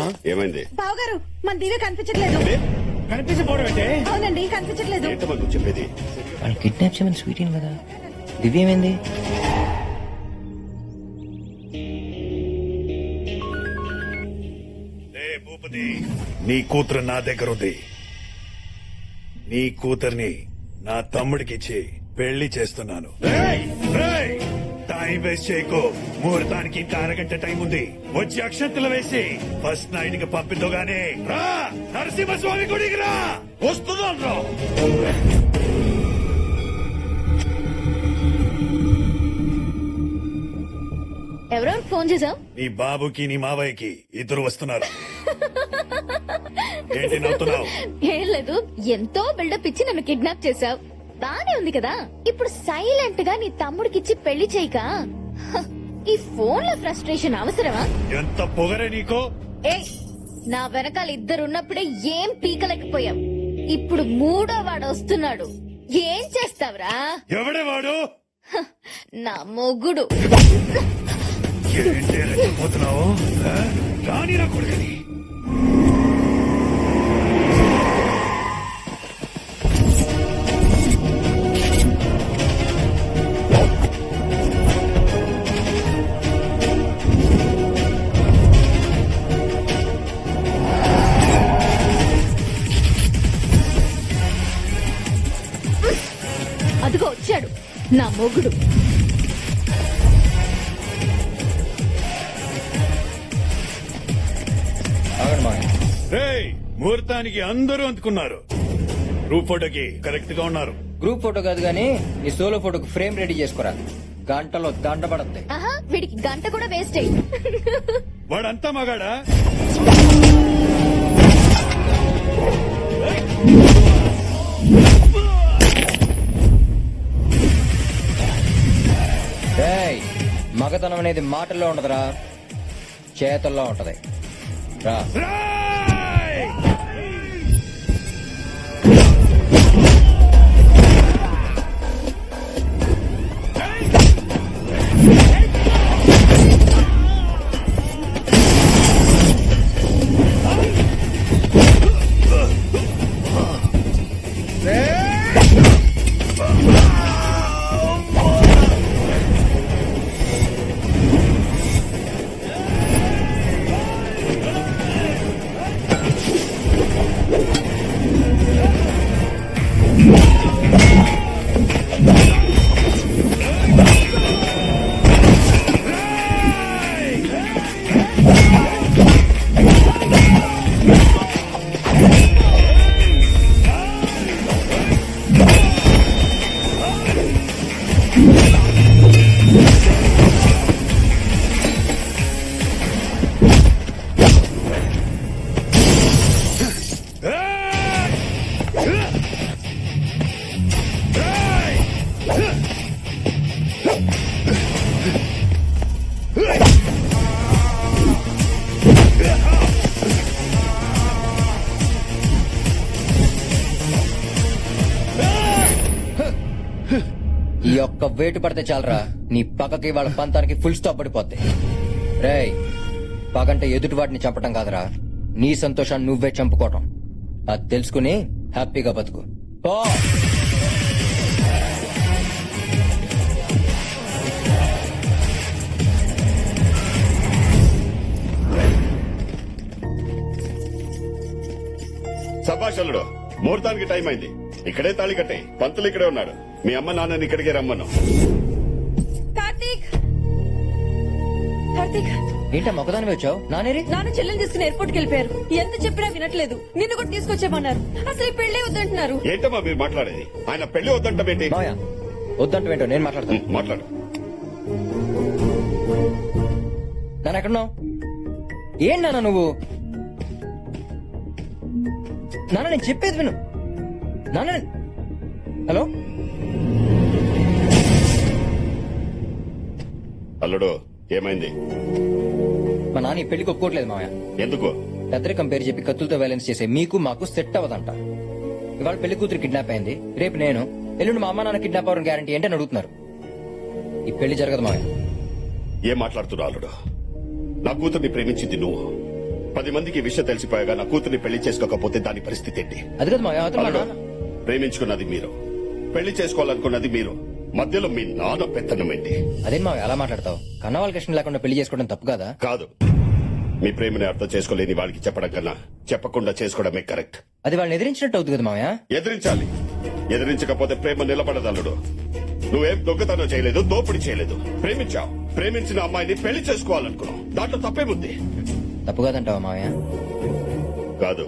ఏమండి ఏమైంది? బావగారు మన దివ్య కనిపించట్లేదు. కనిపించకపోవడం అంటే అవునండి కనిపించట్లేదు. ఏంటమ్మా నువ్వు చెప్పేది? వాళ్ళు కిడ్నాప్ చేయమని స్వీట్ కదా? దివ్య ఏమైంది? ఏ భూపతి. నీ కూతురు నా దగ్గర ఉంది. నీ కూతుర్ని నా తమ్ముడికిచ్చి పెళ్ళి చేస్తున్నాను. రేయ్, రేయ్, టైం వేస్ట్ చేయకు. ముహూర్తానికి ఇంకా అరగంట టైం ఉంది. వచ్చి అక్షంతలు వేసి ఫస్ట్ నైట్కి పంపిద్దుగానే. రా! నరసింహస్వామి గుడికి రా! వస్తున్నాను రా! ఎవరెవరు ఫోన్ చేసావు నీ బాబుకి నీ మావయ్యకి ఇద్దరు వస్తున్నారు. ఏంటి నవ్వుతున్నావు? ఏం లేదు. ఎంతో బిల్డప్ ఇచ్చి నన్ను కిడ్నాప్ చేసావు బానే ఉంది కదా. ఇప్పుడు సైలెంట్గా నీ తమ్ముడికిచ్చి పెళ్ళి చేయక. ఈ ఫోన్లో ఫ్రస్ట్రేషన్ అవసరమా? ఎంత పొగరే నీకో? ఏ నా వెనకాల ఇద్దరున్నప్పుడే ఏం పీకలేకపోయావు. ఇప్పుడు మూడో వాడు వస్తున్నాడు. ఏం చేస్తావురా? ఎవడే వాడు? నా మొగుడు. ఏంటి నా కొడుకని. నా మొగుడు. ముహూర్తానికి అందరూ అందుకున్నారు. గ్రూప్ ఫోటోకి కరెక్ట్గా ఉన్నారు. గ్రూప్ ఫోటో కాదు కానీ నీ సోలో ఫోటోకి ఫ్రేమ్ రెడీ చేసుకోరా. గంటలో దండ పడద్ది ఆహా వీడికి గంట కూడా వేస్ట్ అయ్యి వాడంతా మగాడా? మగతనం అనేది మాటల్లో ఉండదురా చేతల్లో ఉంటది. రా! వేటు పడితే చాలరా. నీ పక్కకి వాళ్ళ పంతానికి ఫుల్ స్టాప్ పడిపోద్ది. రేయ్ పగంటే ఎదుటి వాటిని చంపటం కాదురా. నీ సంతోషాన్ని నువ్వే చంపుకోవటం. అది తెలుసుకుని హ్యాపీగా బతుకు. పో! సభాషలుడు ముహూర్తానికి టైం అయింది. ఇక్కడే తాళి కట్టే. పంతులు ఇక్కడే ఉన్నాడు మీ అమ్మ నాన్నని ఇక్కడికే రమ్మను. కార్తీక్! కార్తీక్! ఏంటా మొక్కదాని వచ్చావు నానేరి? నాన్న చెల్లెని తీసుకుని ఎయిర్పోర్ట్కి వెళ్ళిపోయారు. ఎంత చెప్పినా వినట్లేదు. నిన్ను కూడా తీసుకొచ్చేమన్నారు అసలు ఈ పెళ్ళి వద్దంటున్నారు. ఏంటమ్మా మీరు మాట్లాడేది? ఆయన పెళ్ళి వద్దంటమేంటి మాయా వద్దంటే ఏంటో నేను మాట్లాడతాను. మాట్లాడు. నాన్న ఎక్కడున్నావు? ఏం నాన్న నువ్వు? నాన్న నేను చెప్పేది విను. నాన్న నేను- హలో? అల్లుడు ఏమైంది? మా నాన్న ఈ పెళ్ళికి ఒప్పుకోవట్లేదు మామయ్య ఎందుకు? పెద్దరికం పేరు చెప్పి కత్తులతో వైలెన్స్ చేసే మీకు మాకు సెట్ అవ్వదంట. ఇవాళ పెళ్ళి కూతురు కిడ్నాప్ అయింది. రేపు నేను ఎల్లుండి మా అమ్మ నాన్న కిడ్నాప్ అవ్వడం గ్యారంటీ ఏంటని అడుగుతున్నారు. ఈ పెళ్ళి జరగదు మామయ్య ఏం మాట్లాడుతున్నావు అల్లుడు? నా కూతుర్ని ప్రేమించింది నువ్వు. పది మందికి విషయం తెలిసిపోయాగా నా కూతుర్ని పెళ్ళి చేసుకోకపోతే దాని పరిస్థితి ఏంటి? అది కదా మావయ్య మా ప్రేమించుకున్నది మీరు. పెళ్ళి చేసుకోవాలనుకున్నది మీరు. మధ్యలో మీ నాన్న పెత్తనం ఏంటి? అదేం మావయ్య అలా మాట్లాడతావు? కన్న వాళ్ళకి ఇష్టం లేకుండా పెళ్ళి చేసుకోవడం తప్పు కదా? కాదు. మీ ప్రేమని అర్థం చేసుకోలేని వాళ్ళకి చెప్పడం కన్నా చెప్పకుండా చేసుకోవడమే కరెక్ట్. అది వాళ్ళని ఎదిరించినట్టు అవుతుంది కదా మావయ్య? ఎదిరించాలి. ఎదిరించకపోతే ప్రేమ నిలబడదల్లుడు నువ్వేం దొంగతనం చేయలేదు దోపిడీ చేయలేదు. ప్రేమించావు. ప్రేమించిన అమ్మాయిని పెళ్ళి చేసుకోవాలనుకున్నావు. దాంట్లో తప్పేముంది? తప్పు కాదంటావా మావయ్య? కాదు.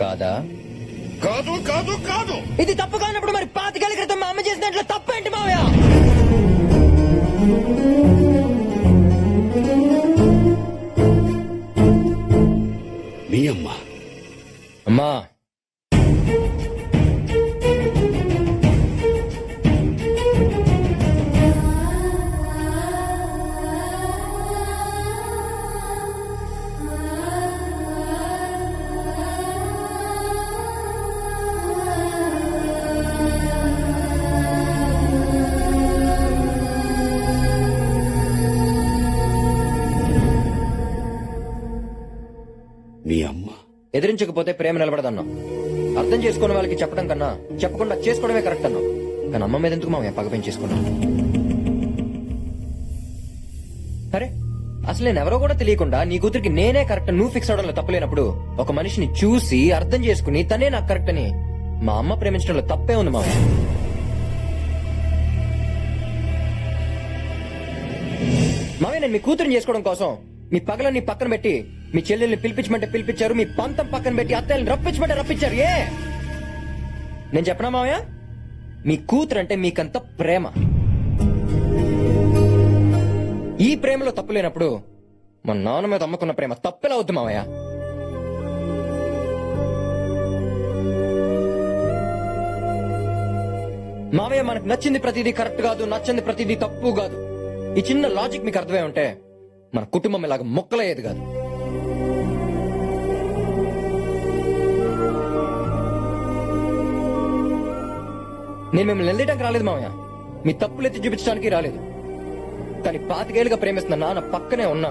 కాదా? కాదు కాదు కాదు. ఇది తప్పు కానప్పుడు మరి పాతికేళ్ళ క్రితం మా అమ్మ చేసిన దాంట్లో తప్పేంటి మావయ్య? మీ అమ్మ. అమ్మా. ఎదిరించకపోతే ప్రేమ నిలబడదన్నావు. అర్థం చేసుకున్న వాళ్ళకి చెప్పడం కన్నా చెప్పకుండా చేసుకోవడమే కరెక్ట్ అన్నావు. కానీ అమ్మ మీద ఎందుకు మామయ్య పగ పెంచేసుకున్నావు సరే అసలు నేను ఎవరో కూడా తెలియకుండా నీ కూతురికి నేనే కరెక్ట్ నువ్వు ఫిక్స్ అవడంలో తప్పలేనప్పుడు ఒక మనిషిని చూసి అర్థం చేసుకుని తనే నాకు కరెక్ట్ అని మా అమ్మ ప్రేమించడంలో తప్పే ఉంది మామయ్య మామయ్య నేను మీ కూతురిని చేసుకోవడం కోసం మీ పగలన్నీ పక్కన పెట్టి మీ చెల్లెల్ని పిలిపించమంటే పిలిపించారు మీ పంతం పక్కన పెట్టి అత్తయ్యని రప్పించమంటే రప్పించారు ఏ? నేను చెప్పనా మామయ్య మీ కూతురు అంటే మీకంత ప్రేమ. ఈ ప్రేమలో తప్పు లేనప్పుడు మా నాన్న మీద అమ్ముకున్న ప్రేమ తప్పెలా అవుద్ది మామయ్య మామయ్య మనకు నచ్చింది ప్రతిదీ కరెక్ట్ కాదు నచ్చింది ప్రతిదీ తప్పు కాదు. ఈ చిన్న లాజిక్ మీకు అర్థమై ఉంటే మన కుటుంబం ఇలాగ మొక్కలయ్యేది కాదు. నేను మిమ్మల్ని వెళ్ళడానికి రాలేదు మామయ్య మీ తప్పులు ఎత్తి చూపించడానికి రాలేదు. తని పాతికేళ్ళుగా ప్రేమిస్తున్న నాన్న పక్కనే ఉన్నా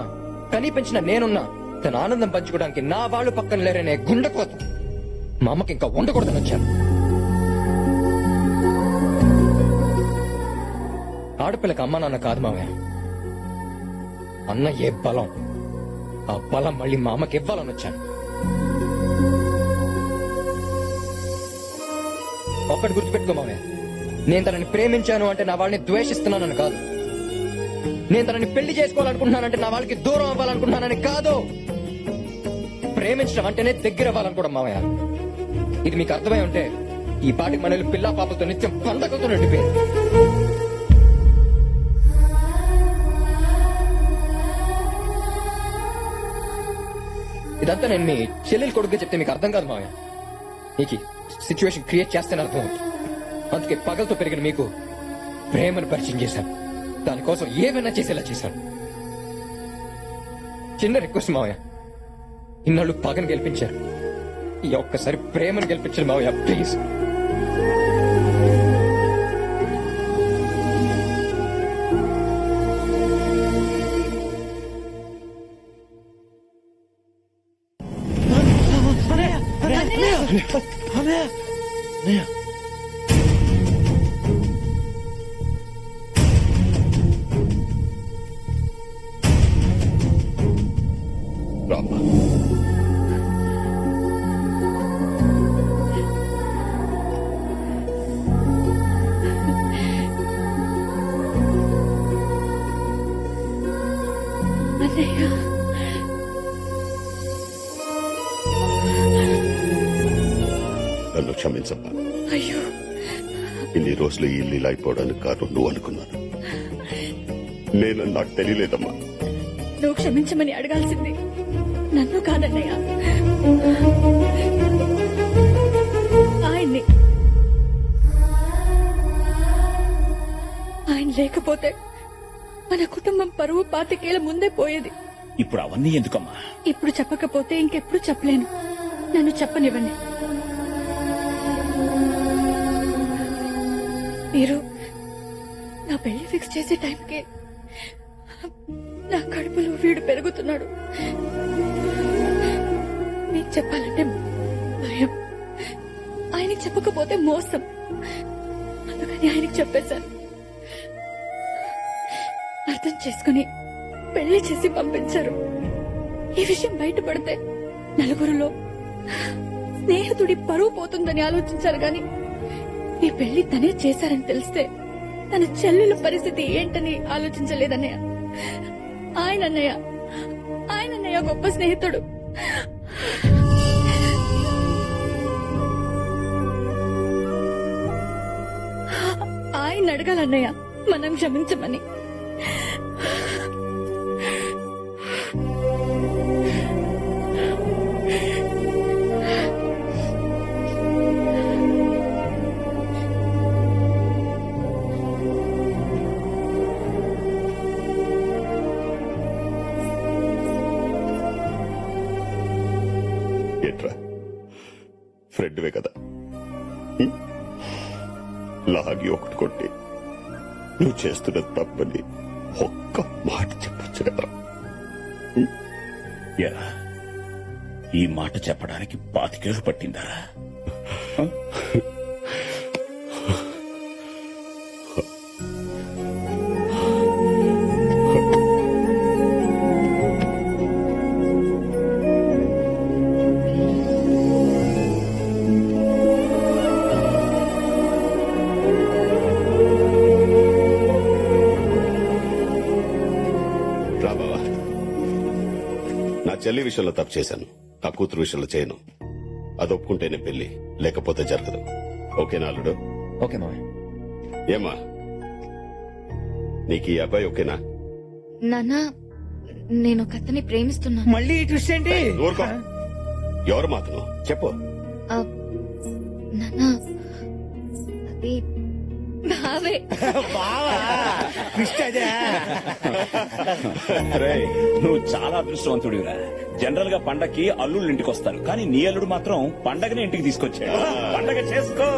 కనీ పెంచిన నేనున్నా తన ఆనందం పంచుకోవడానికి నా వాళ్ళు పక్కన లేరనే గుండెకోత మా అమ్మకి ఇంకా ఉండకూడదని వచ్చాను. ఆడపిల్లకి అమ్మ నాన్న కాదు మామయ్య అన్న ఏ బలం? ఆ బలం మళ్ళీ మా అమ్మకి ఇవ్వాలని వచ్చాను. ఒక్కటి గుర్తుపెట్టుకో మామయ్య నేను తనని ప్రేమించాను అంటే నా వాళ్ళని ద్వేషిస్తున్నానని కాదు. నేను తనని పెళ్ళి చేసుకోవాలనుకుంటున్నానంటే నా వాళ్ళకి దూరం అవ్వాలనుకుంటున్నానని కాదు. ప్రేమించడం అంటేనే దగ్గర అవ్వాలనుకోవడం మామయ్య. ఇది మీకు అర్థమై ఉంటే ఈ పాటికి మనల్ని పిల్లా పాపతో నిత్యం పండగతో నిండిపోయింది ఇదంతా నేను మీ చెల్లెలు కొడుకు చెప్తే మీకు అర్థం కాదు మామయ్య. నీకు సిచ్యువేషన్ క్రియేట్ చేస్తేనే అర్థం అవుతుంది అందుకే పగలతో పెరిగిన మీకు ప్రేమను పరిచయం చేశాను. దానికోసం ఏమైనా చేసేలా చేశాను. చిన్న రిక్వెస్ట్ మావయ్య. ఇన్నాళ్ళు పగను గెలిపించారు. ఈ ఒక్కసారి ప్రేమను గెలిపించారు మావయ్య ప్లీజ్. నన్ను క్షమించమ్మా. అయ్యో. ఇన్ని రోజులు ఈ ఇల్లు ఇలా అయిపోవడానికి కారణం నువ్వు అనుకున్నాను. నేను నాకు తెలియలేదమ్మా. నువ్వు క్షమించమని అడగాల్సింది నన్ను కాదన్నయ్య. ఆయన్ని. ఆయన లేకపోతే మన కుటుంబం పరువు పాతికేళ్ళ ముందే పోయేది. ఇప్పుడు అవన్నీ ఎందుకమ్మా? ఇప్పుడు చెప్పకపోతే ఇంకెప్పుడు చెప్పలేను. నన్ను చెప్పనివ్వండి. మీరు నా పెళ్ళి ఫిక్స్ చేసే టైంకి నా కడుపులో వీడు పెరుగుతున్నాడు. మీకు చెప్పాలంటే భయం. ఆయనకి చెప్పకపోతే మోసం. అందుకని ఆయనకి చెప్పేశాను. అర్థం చేసుకుని పెళ్ళి చేసి పంపించారు. ఈ విషయం బయటపడితే నలుగురిలో స్నేహితుడి పరువు పోతుందని ఆలోచించారు గాని ఈ పెళ్ళి తనే చేశారని తెలిస్తే తన చెల్లెల పరిస్థితి ఏంటని ఆలోచించలేదన్నయ్య. ఆయన అన్నయ్య ఆయన అన్నయ్య గొప్ప స్నేహితుడు. ఆయన అడగాలన్నయ్య మనం క్షమించమని. లాగి ఒకటి కొట్టి. నువ్వు చేస్తున్న తప్పని ఒక్క మాట చెప్పొచ్చు కదా ఎరా ఈ మాట చెప్పడానికి పాతికేళ్ళు పట్టిందారా చెల్లి విషయంలో తప్పు చేశాను. నా కూతురు విషయంలో చేయను. అది ఒప్పుకుంటేనే పెళ్ళి. లేకపోతే జరగదు. ఓకేనా అల్లుడు? ఓకే మామయ్య. ఏమా? నీకు ఈ అబ్బాయి ఓకేనా? నాన్న నేను ఒక అతన్ని ప్రేమిస్తున్నాను. మళ్ళీ ట్విస్ట్ ఏంటి? ఊరుకో ఎవరు మాతను చెప్పు. ఆ, నాన్న బావే ట్విస్ట్ అదే. రేయ్, నువ్వు చాలా అదృష్టవంతుడివిరా. జనరల్గా పండక్కి అల్లుళ్ళు ఇంటికి వస్తారు కానీ నీ అల్లుడు మాత్రం పండగనే ఇంటికి తీసుకొచ్చాడు. పండగ చేసుకో.